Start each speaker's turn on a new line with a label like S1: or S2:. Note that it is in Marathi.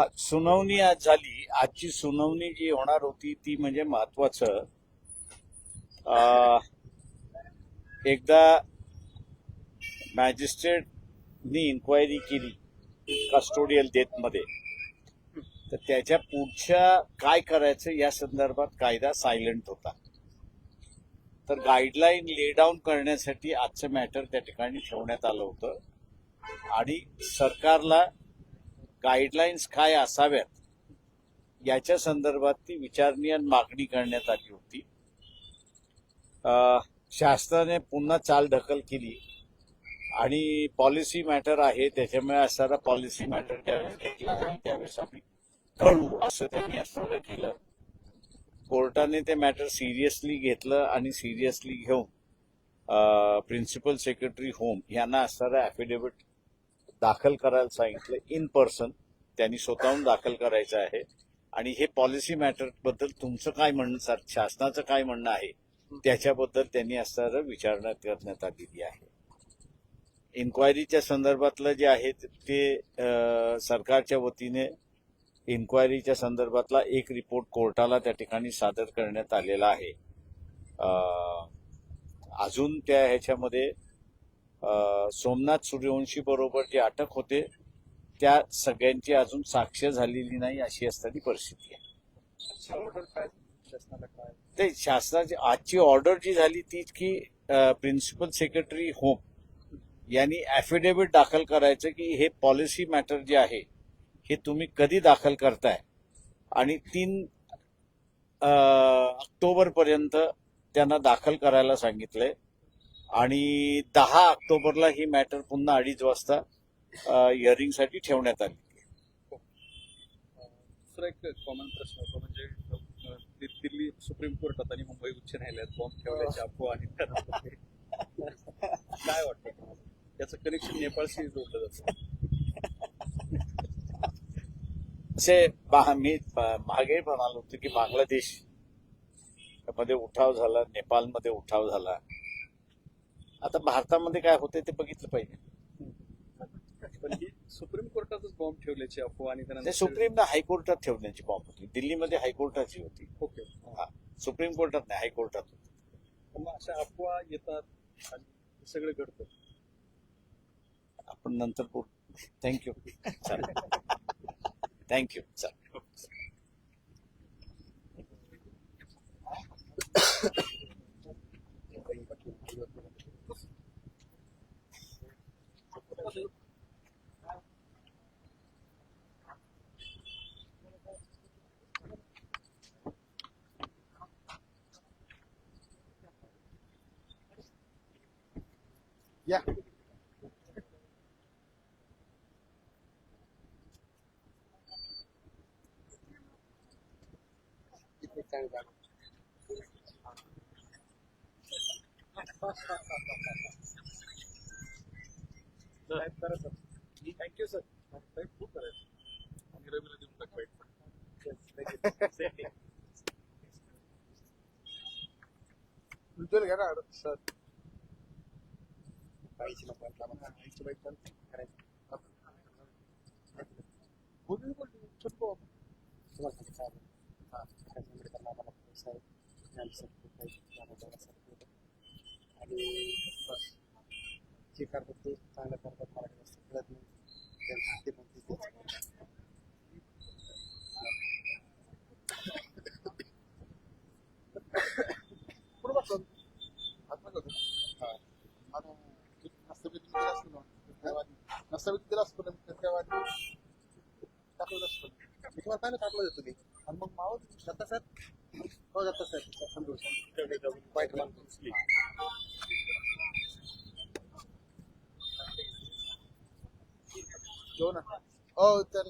S1: सुनावणी
S2: आज झाली. आजची सुनावणी जी होणार होती ती म्हणजे महत्वाचं. अं, एकदा मॅजिस्ट्रेटनी इन्क्वायरी केली कस्टोडियल डेथमध्ये तर त्याच्या पुढच्या काय करायचं या संदर्भात कायदा सायलेंट होता. तर गाईडलाईन ले डाऊन करण्यासाठी आजचं मॅटर त्या ठिकाणी ठेवण्यात आलं होतं. आणि सरकारला गाईडलाईन्स काय असाव्यात याच्या संदर्भात ती विचारणी आणि मागणी करण्यात आली होती. शासनाने पुन्हा चाल ढकल केली आणि पॉलिसी मॅटर आहे त्याच्यामुळे असणारा पॉलिसी मॅटर त्यावेळेस त्यावेळेस आम्ही कळू असं त्यांनी असं केलं कोर्टाने ते मॅटर सिरियसली घेतलं आणि सिरियसली घेऊन प्रिन्सिपल सेक्रेटरी होम यांना असणारा ॲफिडेव्हिट दाखल करायला सांगितलं इन पर्सन त्यांनी स्वतःहून दाखल करायचं आहे. आणि हे पॉलिसी मॅटरबद्दल तुमचं काय म्हणणं सर शासनाचं काय म्हणणं आहे त्याच्याबद्दल त्यांनी असणार विचारणा करण्यात आलेली आहे. इन्क्वायरीच्या संदर्भातलं जे आहे ते सरकारच्या वतीने इन्क्वायरीच्या संदर्भातला एक रिपोर्ट कोर्टाला त्या ठिकाणी सादर करण्यात आलेला आहे. अजून त्या ह्याच्यामध्ये सोमनाथ सूर्यवंशी बरोबर जे अटक होते त्या सगळ्यांची अजून साक्ष झालेली नाही अशी असताना परिस्थिती आहे. ते शासनाची आजची ऑर्डर जी झाली ती की प्रिन्सिपल सेक्रेटरी होम यांनी ऍफिडेव्हिट दाखल करायचं की हे पॉलिसी मॅटर जे आहे हे तुम्ही कधी दाखल करताय? आणि तीन ऑक्टोबर पर्यंत त्यांना दाखल करायला सांगितलंय. आणि दहा ऑक्टोबरला ही मॅटर पुन्हा अडीच वाजता हिअरिंगसाठी ठेवण्यात आली.
S1: दुसरा एक कॉमन प्रश्न होता म्हणजे दिल्ली सुप्रीम कोर्टात आणि मुंबई उच्च न्यायालयात बॉम्ब ठेवल्याची अफवा आणि काय वाटतं याचं कनेक्शन नेपाळशी जोडलं जातं.
S2: असे मी मागे म्हणालो होतो की बांगलादेशमध्ये उठाव झाला नेपाळमध्ये उठाव झाला. आता भारतामध्ये काय होते ते बघितलं पाहिजे.
S1: पण ही सुप्रीम कोर्टातच बॉम्ब ठेवल्याची अफवा आणि त्यानंतर
S2: सुप्रीमला हायकोर्टात ठेवण्याची बॉम्ब होती. दिल्लीमध्ये हायकोर्टाची होती.
S1: ओके.
S2: हा सुप्रीम कोर्टात नाही हायकोर्टात होती.
S1: मग अशा अफवा येतात आणि हे सगळं घडतं.
S2: आपण नंतर बोलू. थँक्यू थँक्यू चालेल
S3: या
S1: थँक्यू सर खूप करायचं आणि रवीला देऊन टाक वाईट
S3: घ्या ना sir ahí sí lo pueden clavar. Ahí se
S4: va a ir tanto. Volví por un chorro. Se va a alcanzar. Ah, se va
S3: a meter la mano por el sal. Ya lo sé. Ya lo sé. Ya lo sé. Ya lo sé. Ya दिला असतो ना तेव्हा- नस्तबीत दिला असतो ना तेव्हा टाकलं असतं तुम्हाला काय टाकलं जातो ते आणि मग मावळ जाता सर हो जाता सर वाईट मानतो जेवण हो तर